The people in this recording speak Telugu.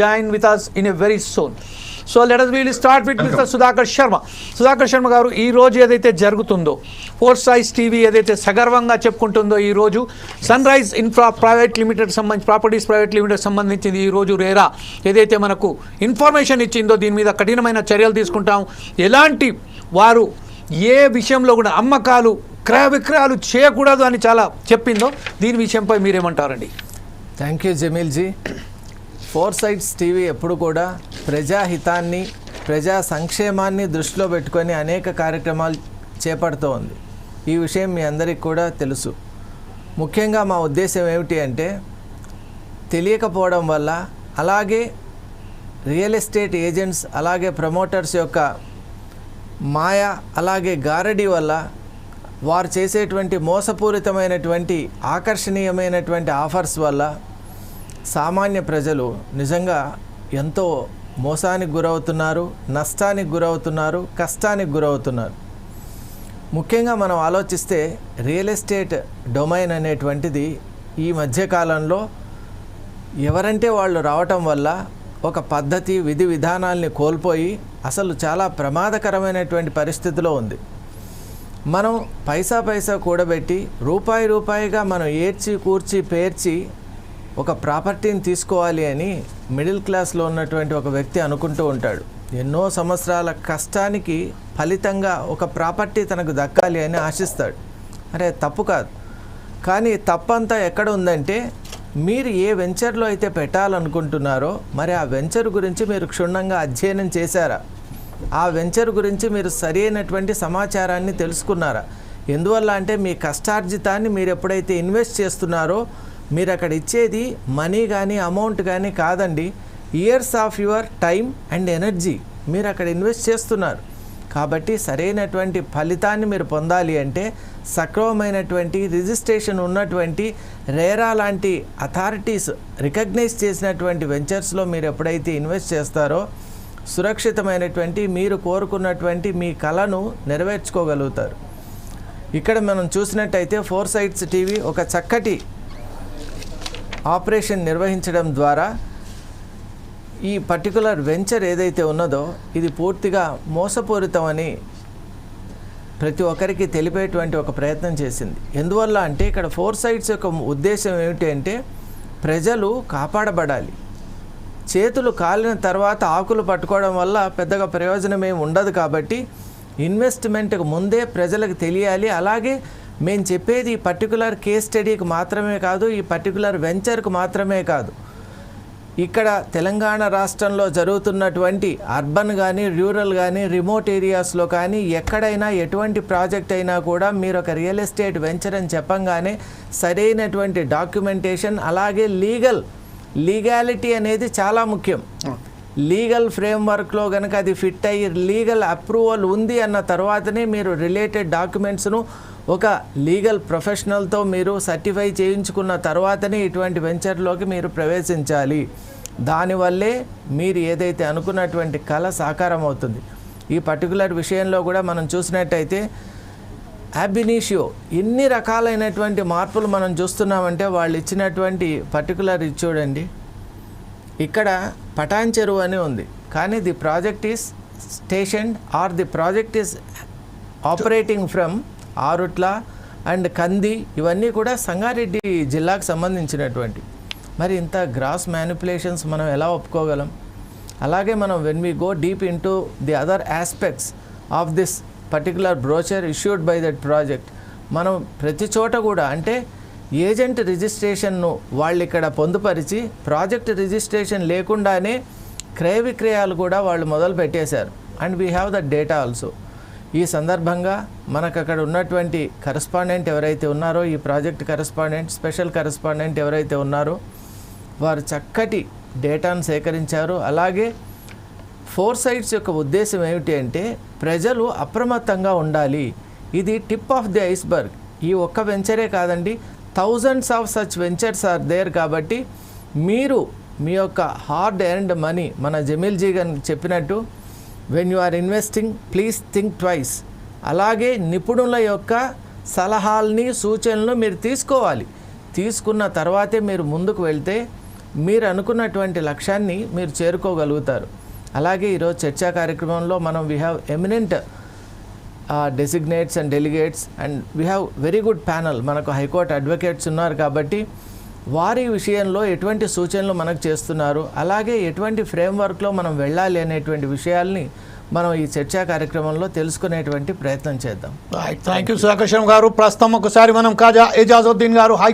Join with us in a very soon so let us really start with Mr. Sudhakar Sharma Sudhakar Sharma garu ఈ రోజు ఏదైతే జరుగుతుందో ఫోర్ సైజ్ టీవీ ఏదైతే సగర్వంగా చెప్పుకుంటుందో ఈ రోజు Sunrise Infra private limited సంబంధించి ప్రాపర్టీస్ ప్రైవేట్ లిమిటెడ్ సంబంధించింది ఈ రోజు రేరా ఏదైతే మనకు ఇన్ఫర్మేషన్ ఇచ్చిందో దీని మీద కఠినమైన చర్యలు తీసుకుంటాం. ఎలాంటి వారు ఏ విషయంలో కూడా అమ్మకాలు క్రయ విక్రయాలు చేయకూడదు అని చాలా చెప్పిందో దీని విషయంపై మీరేమంటారండి? Thank you Jameelji four sights TV ఎప్పుడు కూడా ప్రజాహితాన్ని ప్రజా సంక్షేమాన్ని దృష్టిలో పెట్టుకొని అనేక కార్యక్రమాలు చేపడుతూ ఉంది. ఈ విషయం మీ అందరికీ కూడా తెలుసు. ముఖ్యంగా మా ఉద్దేశం ఏమిటి అంటే తెలియకపోవడం వల్ల అలాగే రియల్ ఎస్టేట్ ఏజెంట్స్ అలాగే ప్రమోటర్స్ యొక్క మాయ అలాగే గారడీ వల్ల వారు చేసేటువంటి మోసపూరితమైనటువంటి ఆకర్షణీయమైనటువంటి ఆఫర్స్ వల్ల సామాన్య ప్రజలు నిజంగా ఎంతో మోసానికి గురవుతున్నారు నష్టానికి గురవుతున్నారు కష్టానికి గురవుతున్నారు. ముఖ్యంగా మనం ఆలోచిస్తే రియల్ ఎస్టేట్ డొమైన్ అనేటువంటిది ఈ మధ్యకాలంలో ఎవరంటే వాళ్ళు రావటం వల్ల ఒక పద్ధతి విధి విధానాల్ని కోల్పోయి అసలు చాలా ప్రమాదకరమైనటువంటి పరిస్థితిలో ఉంది. మనం పైసా పైసా కూడబెట్టి రూపాయి రూపాయిగా మనం ఏడ్చి కూర్చి పేర్చి ఒక ప్రాపర్టీని తీసుకోవాలి అని మిడిల్ క్లాస్లో ఉన్నటువంటి ఒక వ్యక్తి అనుకుంటూ ఉంటాడు. ఎన్నో సంవత్సరాల కష్టానికి ఫలితంగా ఒక ప్రాపర్టీ తనకు దక్కాలి అని ఆశిస్తాడు. అరే తప్పు కాదు. కానీ తప్పంతా ఎక్కడ ఉందంటే మీరు ఏ వెంచర్లో అయితే పెట్టాలనుకుంటున్నారో మరి ఆ వెంచర్ గురించి మీరు క్షుణ్ణంగా అధ్యయనం చేశారా? ఆ వెంచర్ గురించి మీరు సరైనటువంటి సమాచారాన్ని తెలుసుకున్నారా? ఎందువల్ల అంటే మీ కష్టార్జితాన్ని మీరు ఎప్పుడైతే ఇన్వెస్ట్ చేస్తున్నారో మీరు అక్కడ ఇచ్చేది మనీ కానీ అమౌంట్ కానీ కాదండి. Years of your time and energy మీరు అక్కడ ఇన్వెస్ట్ చేస్తున్నారు. కాబట్టి సరైనటువంటి ఫలితాన్ని మీరు పొందాలి అంటే సక్రమమైనటువంటి రిజిస్ట్రేషన్ ఉన్నటువంటి రేరా లాంటి అథారిటీస్ రికగ్నైజ్ చేసినటువంటి వెంచర్స్లో మీరు ఎప్పుడైతే ఇన్వెస్ట్ చేస్తారో సురక్షితమైనటువంటి మీరు కోరుకున్నటువంటి మీ కళను నెరవేర్చుకోగలుగుతారు. ఇక్కడ మనం చూసినట్టయితే ఫోర్ సైట్స్ టీవీ ఒక చక్కటి ఆపరేషన్ నిర్వహించడం ద్వారా ఈ పర్టికులర్ వెంచర్ ఏదైతే ఉన్నదో ఇది పూర్తిగా మోసపూరితమని ప్రతి ఒక్కరికి తెలిపేటువంటి ఒక ప్రయత్నం చేసింది. ఎందువల్ల అంటే ఇక్కడ ఫోర్ సైట్స్ యొక్క ఉద్దేశం ఏమిటి అంటే ప్రజలు కాపాడబడాలి. చేతులు కాలిన తర్వాత ఆకులు పట్టుకోవడం వల్ల పెద్దగా ప్రయోజనం ఏమి ఉండదు కాబట్టి ఇన్వెస్ట్మెంట్కి ముందే ప్రజలకు తెలియాలి. అలాగే మేము చెప్పేది ఈ పర్టికులర్ కేస్ స్టడీకి మాత్రమే కాదు ఈ పర్టికులర్ వెంచర్కు మాత్రమే కాదు. ఇక్కడ తెలంగాణ రాష్ట్రంలో జరుగుతున్నటువంటి అర్బన్ కానీ రూరల్ కానీ రిమోట్ ఏరియాస్లో కానీ ఎక్కడైనా ఎటువంటి ప్రాజెక్ట్ అయినా కూడా మీరు ఒక రియల్ ఎస్టేట్ వెంచర్ అని చెప్పంగానే సరైనటువంటి డాక్యుమెంటేషన్ అలాగే లీగల్ లీగాలిటీ అనేది చాలా ముఖ్యం. లీగల్ ఫ్రేమ్వర్క్లో కనుక అది ఫిట్ అయ్యి లీగల్ అప్రూవల్ ఉంది అన్న తర్వాతనే మీరు రిలేటెడ్ డాక్యుమెంట్స్ను ఒక లీగల్ ప్రొఫెషనల్తో మీరు సర్టిఫై చేయించుకున్న తర్వాతనే ఇటువంటి వెంచర్లోకి మీరు ప్రవేశించాలి. దానివల్లే మీరు ఏదైతే అనుకున్నటువంటి కళ సాకారం అవుతుంది. ఈ పర్టికులర్ విషయంలో కూడా మనం చూసినట్టయితే అబినీషియో ఎన్ని రకాలైనటువంటి మార్పులు మనం చూస్తున్నామంటే వాళ్ళు ఇచ్చినటువంటి పర్టికులర్ ఇది చూడండి. ఇక్కడ పటాన్ చెరువు అని ఉంది. కానీ the project is station or the project is operating from Arutla and Kandi ఇవన్నీ కూడా సంగారెడ్డి జిల్లాకు సంబంధించినటువంటి. మరి ఇంత గ్రాస్ మ్యానిపులేషన్స్ మనం ఎలా ఒప్పుకోగలం? అలాగే మనం when we go deep into the other aspects of this particular brochure issued by that project మనం ప్రతి చోట కూడా అంటే ఏజెంట్ రిజిస్ట్రేషన్ను వాళ్ళు ఇక్కడ పొందుపరిచి ప్రాజెక్ట్ రిజిస్ట్రేషన్ లేకుండానే క్రయ విక్రయాలు కూడా వాళ్ళు మొదలు పెట్టేశారు. And we have the data also ఈ సందర్భంగా మనకు అక్కడ ఉన్నటువంటి కరస్పాండెంట్ ఎవరైతే ఉన్నారో ఈ ప్రాజెక్ట్ కరస్పాండెంట్ స్పెషల్ కరస్పాండెంట్ ఎవరైతే ఉన్నారో వారు చక్కటి డేటాను సేకరించారు. అలాగే ఫోర్ సైట్స్ యొక్క ఉద్దేశం ఏమిటి అంటే ప్రజలు అప్రమత్తంగా ఉండాలి. ఇది టిప్ ఆఫ్ ది ఐస్బర్గ్ ఈ ఒక్క వెంచరే కాదండి thousands of such ventures are there కాబట్టి మీరు మీ యొక్క హార్డ్ ఎర్న్డ్ మనీ మన జమీల్జీ గారు చెప్పినట్టు when you are investing please think twice అలాగే నిపుణుల యొక్క సలహాల్ని సూచనలు మీరు తీసుకోవాలి. తీసుకున్న తర్వాతే మీరు ముందుకు వెళ్తే మీరు అనుకున్నటువంటి లక్ష్యాన్ని మీరు చేరుకోగలుగుతారు. అలాగే ఈరోజు చర్చా కార్యక్రమంలో మనం we have eminent designates and delegates and we have very good panel మనకు హైకోర్టు అడ్వకేట్స్ ఉన్నారు కాబట్టి వారి విషయంలో ఎటువంటి సూచనలు మనకు చేస్తున్నారు. అలాగే ఎటువంటి ఫ్రేమ్వర్క్లో మనం వెళ్ళాలి అనేటువంటి విషయాల్ని మనం ఈ చర్చా కార్యక్రమంలో తెలుసుకునేటువంటి ప్రయత్నం చేద్దాం. థ్యాంక్ యూ సుధాకర్ గారు. ప్రస్తుతం ఒకసారి మనం కాజా ఏజాజుద్దీన్ గారు హై